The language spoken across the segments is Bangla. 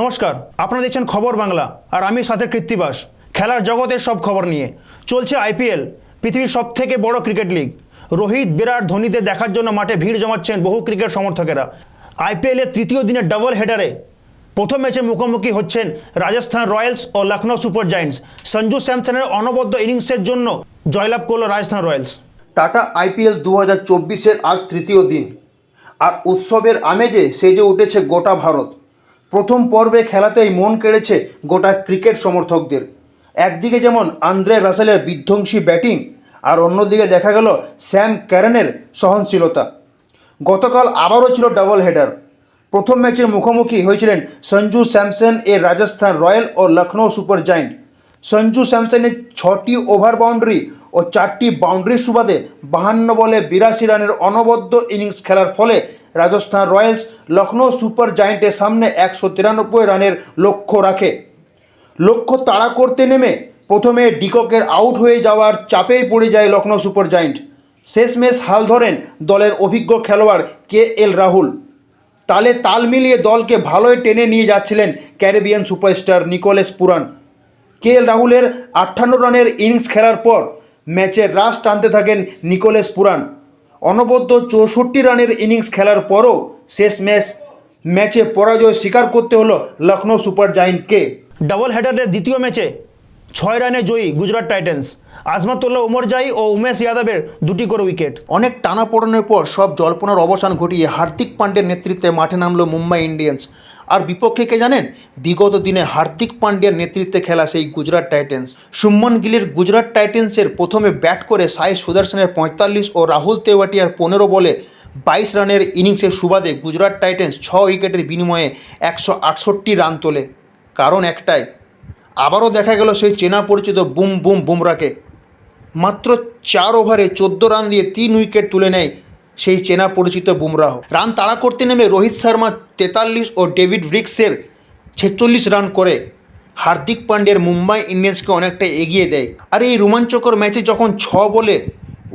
নমস্কার, আপনারা দেখছেন খবর বাংলা, আর আমি সাথে কৃত্তিবাস খেলার জগতের সব খবর নিয়ে। চলছে আইপিএল পৃথিবীর সব থেকে বড় ক্রিকেট লিগ। রোহিত, বিরাট, ধোনিদের দেখার জন্য মাঠে ভিড় জমাচ্ছেন বহু ক্রিকেট সমর্থকেরা। আইপিএলের তৃতীয় দিনের ডাবল হেডারে প্রথম ম্যাচে মুখোমুখি হচ্ছেন রাজস্থান রয়্যালস ও লখনৌ সুপার জায়েন্টস। সঞ্জু স্যামসনের অনবদ্য ইনিংসের জন্য জয়লাভ করল রাজস্থান রয়্যালস। টাটা আইপিএল দু হাজার চব্বিশের আজ তৃতীয় দিন, আর উৎসবের আমেজে সেজে উঠেছে গোটা ভারত। প্রথম পর্বে খেলাতেই মন কেড়েছে গোটা ক্রিকেট সমর্থকদের। একদিকে যেমন আন্দ্রে রাসেলের বিধ্বংসী ব্যাটিং, আর অন্যদিকে দেখা গেল স্যাম ক্যারেনের সহনশীলতা। গতকাল আবারও ছিল ডাবল হেডার। প্রথম ম্যাচের মুখোমুখি হয়েছিলেন সঞ্জু স্যামসন এর রাজস্থান রয়্যাল ও লখনৌ সুপার জায়েন্ট। সঞ্জু স্যামসনের ছটি ওভার বাউন্ডারি ও চারটি বাউন্ডারির সুবাদে বাহান্ন বলে বিরাশি রানের অনবদ্য ইনিংস খেলার ফলে রাজস্থান রয়্যালস লখনৌ সুপার জায়েন্টের সামনে একশো তিরানব্বই রানের লক্ষ্য রাখে। লক্ষ্য তাড়া করতে নেমে প্রথমে ডিককের আউট হয়ে যাওয়ার চাপেই পড়ে যায় লখনৌ সুপার জায়েন্ট। শেষমেশ হাল ধরেন দলের অভিজ্ঞ খেলোয়াড় কে এল রাহুল। তালে তাল মিলিয়ে দলকে ভালোই টেনে নিয়ে যাচ্ছিলেন ক্যারিবিয়ান সুপারস্টার নিকোলেস পুরান। কে এল রাহুলের আটান্ন রানের ইনিংস খেলার পর ম্যাচের রাশ টানতে থাকেন নিকোলেস পুরান। অনবদ্য চৌষট্টি রানের ইনিংস খেলার পরও শেষ ম্যাচ, ম্যাচে পরাজয় স্বীকার করতে হলো লখনৌ সুপার জায়েন্টকে। ডাবল হেডারের দ্বিতীয় ম্যাচে ছয় রানে জয়ী গুজরাট টাইটেন্স। আজমাতুল্লাহ উমরজাই ও উমেশ যাদবের দুটি করে উইকেট। অনেক টানাপোড়েনের পর সব জল্পনার অবসান ঘটিয়ে হার্দিক পান্ডের নেতৃত্বে মাঠে নামলো মুম্বাই ইন্ডিয়ান্স। আর বিপক্ষে কে জানেন? বিগত দিনে হার্দিক পান্ডের নেতৃত্বে খেলা সেই গুজরাট টাইটেন্স। সুমন গিলের গুজরাট টাইটেন্সের প্রথমে ব্যাট করে সাই সুদর্শনের পঁয়তাল্লিশ ও রাহুল তেওয়াটিয়ার পনেরো বলে বাইশ রানের ইনিংসের সুবাদে গুজরাট টাইটেন্স ছ উইকেটের বিনিময়ে একশো আটষট্টি রান তোলে। কারণ একটাই আবারও দেখা গেল সেই চেনা পরিচিত বুম বুম বুমরাকে। মাত্র চার ওভারে চোদ্দ রান দিয়ে তিন উইকেট তুলে নেয় সেই চেনা পরিচিত বুমরাহ। রান তাড়া করতে নেমে রোহিত শর্মা তেতাল্লিশ ও ডেভিড ব্রিক্সের ছেচল্লিশ রান করে। হার্দিক পান্ডের মুম্বাই ইন্ডিয়ান্সকে অনেকটা এগিয়ে দেয়। আর এই রোমাঞ্চকর ম্যাচে যখন ছ বলে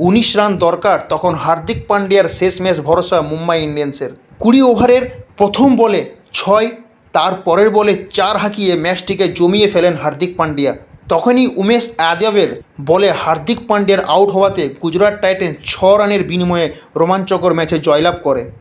উনিশ রান দরকার, তখন হার্দিক পান্ডিয়ার শেষ ম্যাচ ভরসা মুম্বাই ইন্ডিয়ান্সের। কুড়ি ওভারের প্রথম বলে ছয় তার পরের বলে চার হাঁকিয়ে ম্যাচটিকে জমিয়ে ফেলেন হার্দিক পান্ডিয়া। তখনই উমেশ আদাবের বলে হার্দিক পান্ডিয়ার আউট হওয়াতে গুজরাট টাইটেন্স ছ রানের বিনিময়ে রোমাঞ্চকর ম্যাচে জয়লাভ করে।